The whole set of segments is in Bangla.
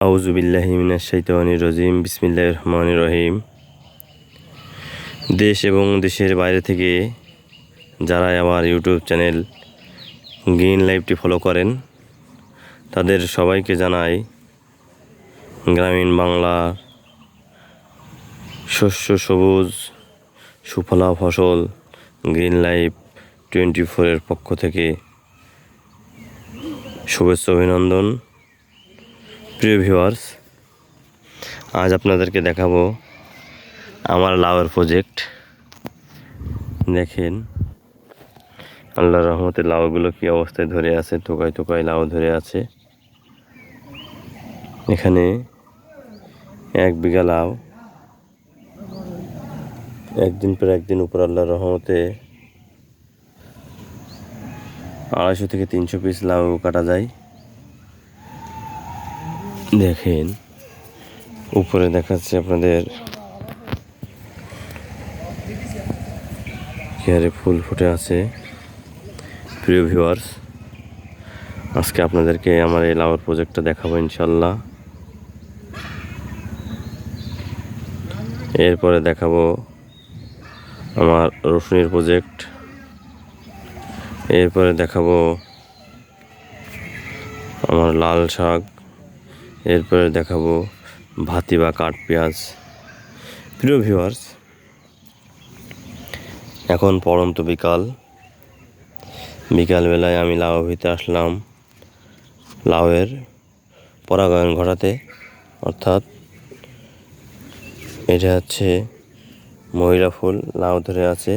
আউজুবিল্লাহিমিনাশাইতানির রজিম, বিসমিল্লাহির রহমানির রহিম। দেশ এবং দেশের বাইরে থেকে যারা আমার ইউটিউব চ্যানেল গ্রিন লাইফটি ফলো করেন, তাদের সবাইকে জানাই গ্রামীণ বাংলা শস্য সবুজ সুফলা ফসল গ্রিন লাইফ টোয়েন্টি ফোরের পক্ষ থেকে শুভেচ্ছা, অভিনন্দন। প্রিয় ভিউয়ার্স, আজ আপনাদেরকে দেখাবো আমার লাউয়ের প্রজেক্ট দেখেন, আল্লাহ রহমতে লাউগুলো কী অবস্থায় ধরে আছে টোকায় তোকায় লাউ ধরে আছে। এখানে এক বিঘা লাউ। একদিন পর একদিন উপর আল্লাহ রহমতে আড়াইশো থেকে তিনশো পিস লাউ কাটা যায়। দেখেন, উপরে দেখাচ্ছে আপনাদের চেয়ারে ফুল ফুটে আছে। প্রিয় ভিউয়ার্স আজকে আপনাদেরকে আমার এই লাউর প্রজেক্টটা দেখাবো ইনশাল্লাহ এরপরে দেখাবো আমার রসুনের প্রজেক্ট এরপরে দেখাবো আমার লাল শাক। এরপরে দেখাবো ভাতি বা কাঠ পেঁয়াজ। প্রিয় ভিউয়ার্স এখন পড়ন্ত বিকাল। বিকালবেলায় আমি লাউ ভিতে আসলাম লাউয়ের পরাগায়ন ঘটাতে। অর্থাৎ এটা হচ্ছে মহিলা ফুল, লাউ ধরে আছে।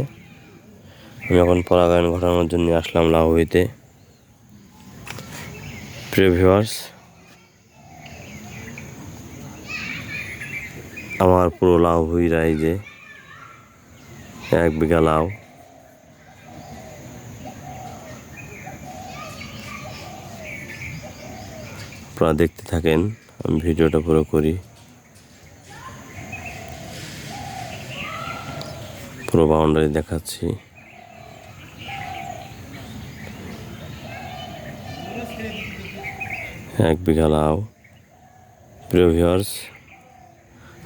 আমি এখন পরাগায়ন ঘটানোর জন্য আসলাম লাউ হইতে প্রিয় ভিউয়ার্স আমার পুরো লাউ ভুইরা এই যে, এক বিঘা লাউ। আপনারা দেখতে থাকেন, আমি ভিডিওটা পুরো করি। পুরো বাউন্ডারি দেখাচ্ছি। এক বিঘা লাউ। প্রিয় ভিউয়ার্স